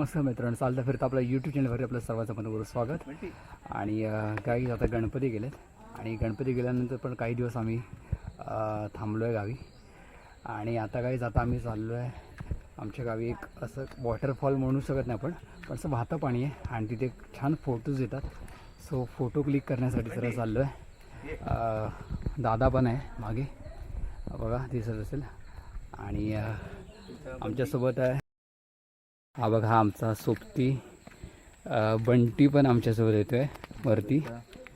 नमस्कार मित्रांनो चालता फिरता आपल्या यूट्यूब चॅनलवर आपलं सर्वांचं मनपूर्वक स्वागत. आणि काही आता गणपती गेलेत. आणि गणपती गेल्यानंतर पण काही दिवस आम्ही थांबलो आहे गावी. आणि आता काही आता आम्ही चाललो आहे आमच्या गावी एक असं वॉटरफॉल म्हणू शकत नाही आपण पण असं वाहतं पाणी आहे. आणि तिथे छान फोटोज येतात. सो फोटो क्लिक करण्यासाठी सर चाललो आहे दादा पण आहे मागे. बघा दिसत असेल. आणि आमच्यासोबत आहे हा बघा हा आमचा सोबती बंटी पण आमच्यासोबत येतो आहे वरती.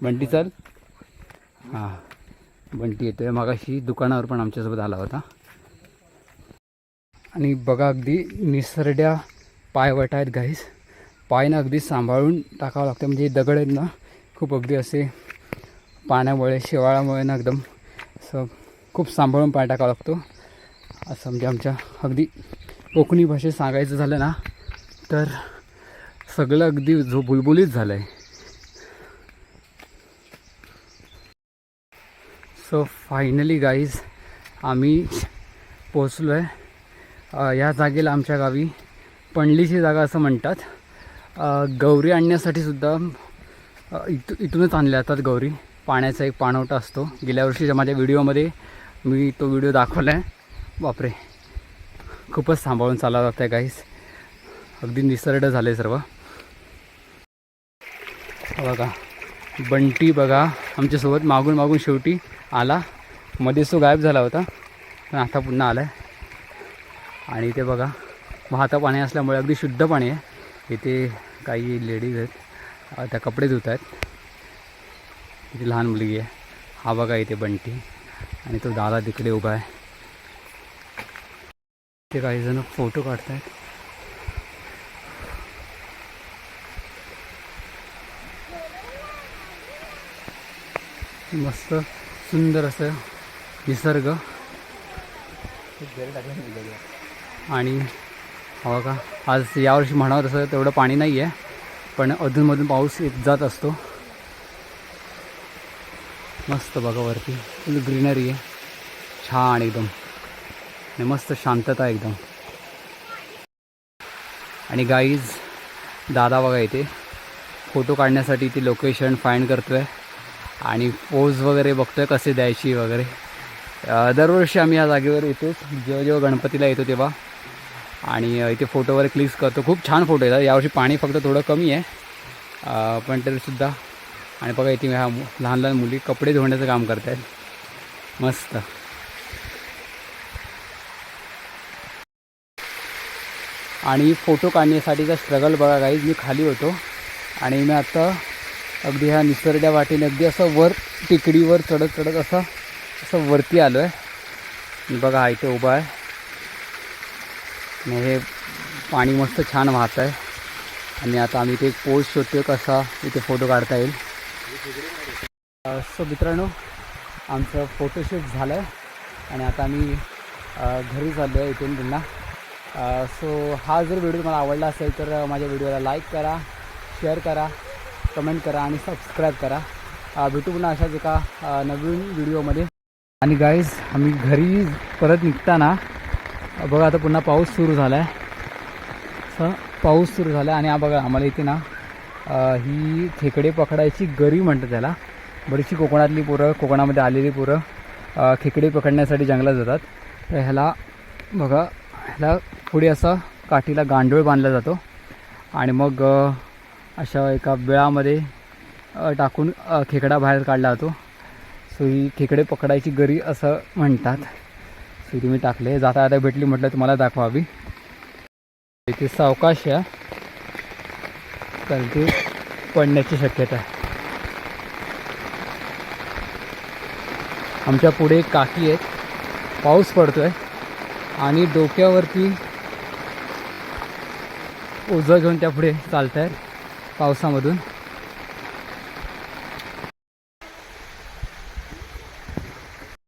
बंटी चल हां बंटी येतोय. मागाशी दुकानावर पण आमच्यासोबत आला होता. आणि बघा अगदी निसरड्या पाय वट आहेत घाईस पायनं अगदी सांभाळून टाकावं लागतं. म्हणजे दगड आहेत ना खूप अगदी असे पाण्यामुळे शेवाळामुळे ना एकदम असं खूप सांभाळून पाय टाकावा लागतो. असं म्हणजे आमच्या अगदी कोकणी भाषेत सांगायचं झालं ना तर सगळं अगदी झो बुलबुलीत झालं आहे सो फायनली गाईज आम्ही पोचलो आहे या जागेला आमच्या गावी. पणलीची जागा असं म्हणतात. गौरी आणण्यासाठी सुद्धा इथ इथूनच आणल्या जातात गौरी. पाण्याचा एक पाणवटा असतो. गेल्या वर्षीच्या माझ्या व्हिडिओमध्ये मी तो व्हिडिओ दाखवला आहे बापरे. खूपच सांभाळून चालावं लागतं आहे काहीच अगदी निसर्ड झालं आहे सर्व बघा बंटी बघा आमच्यासोबत मागून मागून शेवटी आला. मध्येच तो गायब झाला होता पण आता पुन्हा आला आहे आणि इथे बघा वाहतं पाणी असल्यामुळे अगदी शुद्ध पाणी आहे. इथे काही लेडीज आहेत त्या कपडे धुत आहेत इथे लहान मुलगी आहे. हा बघा इथे बंटी. आणि तो दादा तिकडे उभा आहे. ते काही जण फोटो काढतायत. मस्त सुंदर असं निसर्ग. आणि हवा का आज यावर्षी म्हणावं तसं तेवढं पाणी नाही आहे पण अधूनमधून पाऊस येत जात असतो. मस्त बघा वरती फुल ग्रीनरी आहे. छान एकदम. आणि मस्त शांतता एकदम. आणि गाईज दादा बघा इथे. फोटो काढण्यासाठी इथे लोकेशन फाईंड करतो आहे आणि पोज वगैरे बघतो आहे कसे द्यायची वगैरे. दरवर्षी आम्ही या जागेवर येतोच जेव्हा जेव्हा गणपतीला येतो तेव्हा. आणि इथे फोटो वगैरे क्लिक्स करतो. खूप छान फोटो येतात यावर्षी पाणी फक्त थोडं कमी आहे. पण तरीसुद्धा आणि बघा इथे ह्या लहान लहान मुली कपडे धुण्याचं काम करत आहेत मस्त. आणि फोटो काढण्यासाठीचा स्ट्रगल बघा गाईज मी खाली होतो. आणि मी आता अगदी ह्या निसरड्या वाटेने अगदी असं वर टेकडीवर चढत चढत असं असं वरती आलो आहे बघा हा इथे उभा आहे. आणि हे पाणी मस्त छान वाहत आहे. आणि आता आम्ही इथे एक पोस्ट शोधतो कसा इथे फोटो काढता येईल. सो मित्रांनो आमचं फोटोशूट झालं आहे आणि आता आम्ही घरी चाललो आहे इथून पुन्हा. सो हा जर व्हिडिओ तुम्हाला आवडला असेल तर माझ्या व्हिडिओला लाईक करा शेअर करा कमेंट करा आणि सबस्क्राईब करा. भेटू पुन्हा अशाच एका नवीन व्हिडिओमध्ये आणि गाईज आम्ही घरी परत निघताना बघा आता पुन्हा पाऊस सुरू झाला आहे असं पाऊस सुरू झाला आणि हा बघा आम्हाला इथे ना ही खेकडे पकडायची गरी म्हणतात त्याला. बरीचशी कोकणातली पोरं कोकणामध्ये आलेली पोरं खेकडे पकडण्यासाठी जंगलात जातात. तर ह्याला बघा ह्याला पुढे असा काठीला गांडूळ बांधला जातो. आणि मग अशा एका बिळामध्ये टाकून खेकडा बाहेर काढला जातो. सो ही खेकडे पकडायची गरी असं म्हणतात. सो तुम्ही टाकले. जाता आता भेटली म्हटलं तुम्हाला दाखवावी इथे सावकाश आहे कारण ती पडण्याची शक्यता आहे. आमच्या पुढे काकी आहेत पाऊस पडतो आहे आणि डोक्यावरती ओझं घेऊन त्या पुढे चालत आहेत पावसामधून.